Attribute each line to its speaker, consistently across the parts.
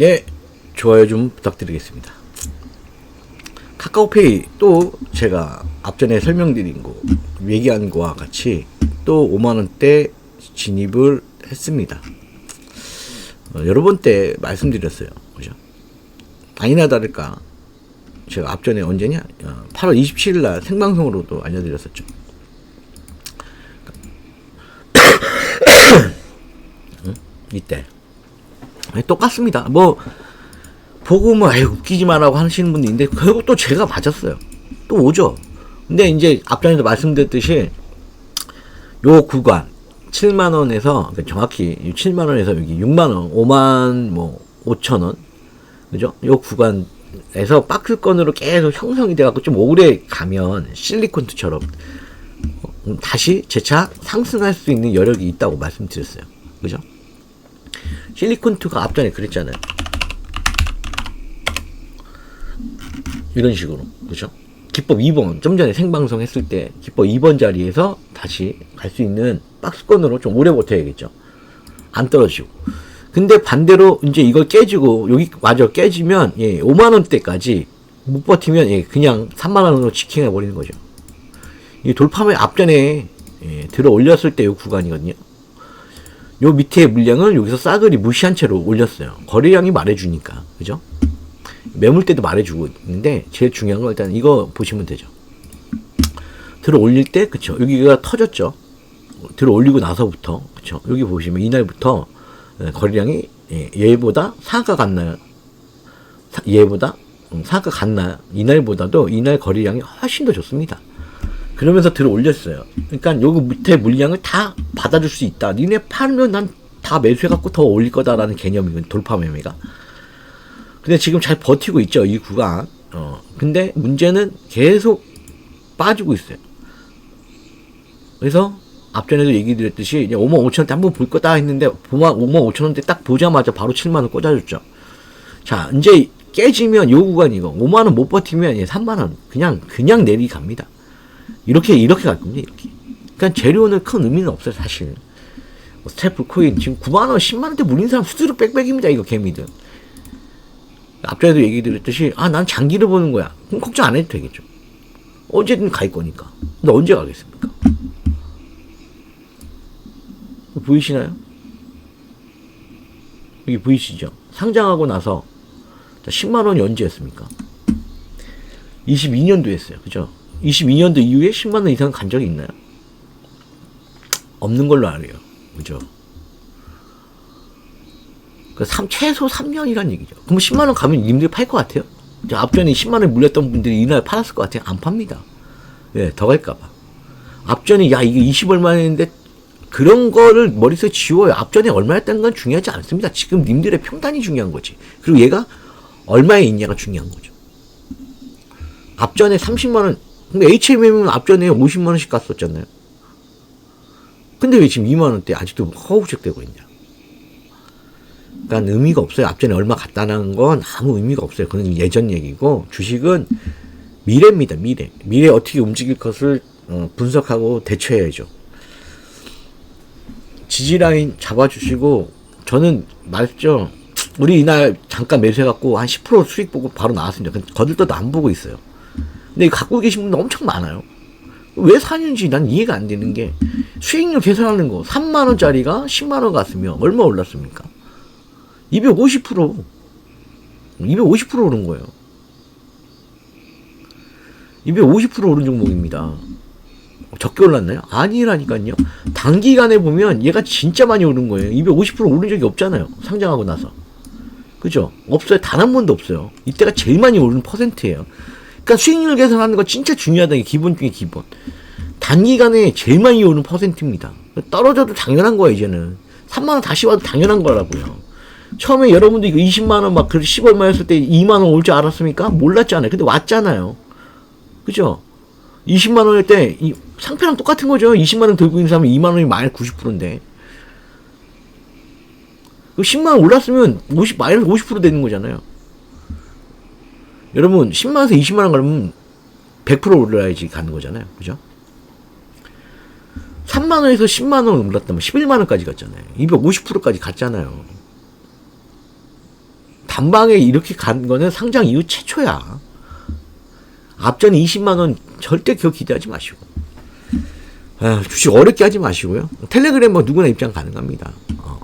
Speaker 1: 네, 좋아요 좀 부탁드리겠습니다. 카카오페이 또 제가 앞전에 설명드린 거 얘기한 거와 같이 또 5만 원대 진입을 했습니다. 어, 여러 번 때 말씀드렸어요. 그죠? 아니나 다를까 제가 앞전에 언제냐? 어, 8월 27일 날 생방송으로도 알려드렸었죠. 응? 이때 아니, 똑같습니다. 뭐 보고 뭐 아유 웃기지 마라고 하시는 분도 있는데 결국 또 제가 맞았어요. 또 오죠. 근데 이제 앞전에도 말씀드렸듯이 요 구간 7만 원에서 그러니까 정확히 7만 원에서 여기 6만 원, 5만 뭐 5천 원 그죠? 요 구간에서 박스권으로 계속 형성이 돼갖고 좀 오래 가면 실리콘트처럼 어, 다시 재차 상승할 수 있는 여력이 있다고 말씀드렸어요. 그죠? 실리콘트가 앞전에 그랬잖아요. 이런 식으로. 그죠? 기법 2번, 좀 전에 생방송 했을 때 기법 2번 자리에서 다시 갈 수 있는 박스권으로 좀 오래 버텨야겠죠. 안 떨어지고. 근데 반대로 이제 이걸 깨지고 여기 마저 깨지면 예, 5만 원대까지 못 버티면 예, 그냥 3만 원으로 지킹해 버리는 거죠. 이 돌파면 앞전에 예, 들어 올렸을 때 이 구간이거든요. 요 밑에 물량을 여기서 싸그리 무시한 채로 올렸어요. 거래량이 말해주니까. 그죠? 매물대도 말해주고 있는데 제일 중요한 건 일단 이거 보시면 되죠. 들어 올릴 때 그쵸 여기가 터졌죠. 들어 올리고 나서부터 그쵸 여기 보시면 이날부터 예, 거래량이 예, 얘보다 사가 같나요? 사- 얘보다 음, 사가 같나요? 이날보다도 이날 거래량이 훨씬 더 좋습니다. 그러면서 들어 올렸어요. 그러니까 요거 밑에 물량을 다 받아줄 수 있다. 니네 팔면 난 다 매수해갖고 더 올릴 거다라는 개념이건 돌파 매매가. 근데 지금 잘 버티고 있죠 이 구간. 어 근데 문제는 계속 빠지고 있어요. 그래서 앞전에도 얘기 드렸듯이 이제 5만 5천 원대 한번 볼 거다 했는데 5만 5만 5천 원대 딱 보자마자 바로 7만 원 꽂아줬죠. 자 이제 깨지면 요 구간이고 5만 원 못 버티면 이제 3만 원 그냥 그냥 내리 갑니다. 이렇게 이렇게 갈 겁니다 이렇게. 그러니까 재료는 큰 의미는 없어요 사실. 뭐 스태플 코인 지금 9만 원, 10만 원대 물린 사람 수두룩 빽빽입니다 이거 개미들. 앞전에도 얘기 드렸듯이 아 난 장기를 보는 거야. 그럼 걱정 안 해도 되겠죠. 언제든 갈 거니까. 근데 언제 가겠습니까? 보이시나요? 여기 보이시죠? 상장하고 나서 10만 원이 언제 였습니까? 22년도 했어요. 그죠? 22년도 이후에 10만 원 이상 간 적이 있나요? 없는 걸로 알아요. 그죠? 그 3, 최소 3년이란 얘기죠. 그럼 10만 원 가면 님들이 팔 것 같아요? 저 앞전에 10만 원 물렸던 분들이 이날 팔았을 것 같아요? 안 팝니다. 예, 더 갈까봐. 앞전에 야 이게 20 얼마 했는데 그런 거를 머릿속에 지워요. 앞전에 얼마였다는 건 중요하지 않습니다. 지금 님들의 평단이 중요한 거지. 그리고 얘가 얼마에 있냐가 중요한 거죠. 앞전에 30만 원, 근데 HMM은 앞전에 50만 원씩 갔었잖아요. 근데 왜 지금 2만 원대 아직도 허우적대고 있냐? 그러니까 의미가 없어요. 앞전에 얼마 갔다는 건 아무 의미가 없어요. 그건 예전 얘기고 주식은 미래입니다. 미래. 미래 어떻게 움직일 것을 어, 분석하고 대처해야죠. 지지라인 잡아주시고 저는 말했죠. 우리 이날 잠깐 매수해갖고 한 10% 수익 보고 바로 나왔습니다. 거들떠도 안 보고 있어요. 근데 갖고 계신 분들 엄청 많아요. 왜 사는지 난 이해가 안 되는 게 수익률 계산하는 거 3만 원짜리가 10만 원 갔으면 얼마 올랐습니까? 250% 250% 오른 거예요. 250% 오른 종목입니다. 적게 올랐나요? 아니라니까요. 단기간에 보면 얘가 진짜 많이 오른 거예요. 250% 오른 적이 없잖아요. 상장하고 나서. 그죠? 없어요. 단 한 번도 없어요. 이때가 제일 많이 오른 퍼센트예요. 그러니까 수익률 계산하는 거 진짜 중요하다는 게 기본 중에 기본. 단기간에 제일 많이 오른 퍼센트입니다. 떨어져도 당연한 거예요, 이제는. 3만원 다시 와도 당연한 거라고요. 처음에 여러분들 이거 20만원 막, 그 10얼마였을 때 2만원 올 줄 알았습니까? 몰랐잖아요. 근데 왔잖아요. 그죠? 20만원 일 때, 이, 상표랑 똑같은 거죠. 20만원 들고 있는 사람은 2만원이 마이너스 90%인데. 그 10만원 올랐으면 50, 마이너스 50% 되는 거잖아요. 여러분, 10만원에서 20만원 가면 100% 올라야지 가는 거잖아요. 그죠? 3만원에서 10만원 올랐다면 11만원까지 갔잖아요. 250%까지 갔잖아요. 다 단방에 이렇게 간 거는 상장 이후 최초야. 앞전에 20만 원 절대 그거 기대하지 마시고. 아, 주식 어렵게 하지 마시고요. 텔레그램 뭐 누구나 입장 가능합니다. 어,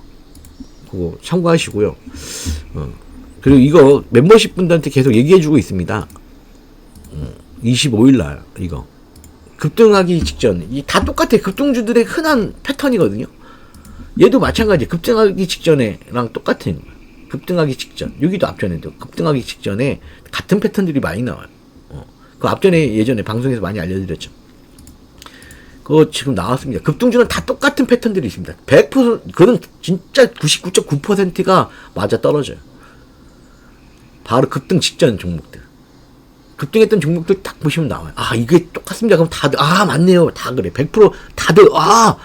Speaker 1: 그거 참고하시고요. 어, 그리고 이거 멤버십 분들한테 계속 얘기해주고 있습니다. 25일 날 이거 급등하기 직전 이 다 똑같아 급등주들의 흔한 패턴이거든요. 얘도 마찬가지 급등하기 직전에랑 똑같은. 급등하기 직전 여기도 앞전에도 급등하기 직전에 같은 패턴들이 많이 나와요. 어. 그 앞전에 예전에 방송에서 많이 알려드렸죠. 그거 지금 나왔습니다. 급등주는 다 똑같은 패턴들이 있습니다. 100% 그건 진짜 99.9%가 맞아 떨어져요. 바로 급등 직전 종목들. 급등했던 종목들 딱 보시면 나와요. 아, 이게 똑같습니다. 그럼 다들, 아, 맞네요. 다 그래. 100% 다들, 아!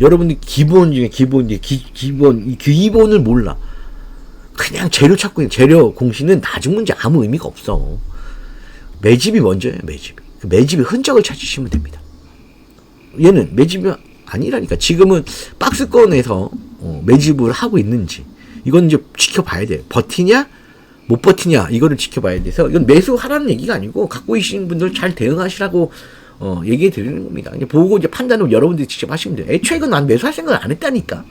Speaker 1: 여러분들 기본 중에 기본, 기, 기본, 이 기본을 몰라. 그냥 재료 찾고 있는 재료 공시는 나중 문제 아무 의미가 없어. 매집이 먼저예요, 매집이. 그 매집의 흔적을 찾으시면 됩니다. 얘는 매집이 아니라니까. 지금은 박스권에서 어, 매집을 하고 있는지. 이건 이제 지켜봐야 돼. 버티냐? 못 버티냐? 이거를 지켜봐야 돼서 이건 매수하라는 얘기가 아니고 갖고 계신 분들 잘 대응하시라고 어, 얘기해 드리는 겁니다. 이제 보고 이제 판단을 여러분들이 직접 하시면 돼요. 애초에 이건 난 매수할 생각을 안 했다니까.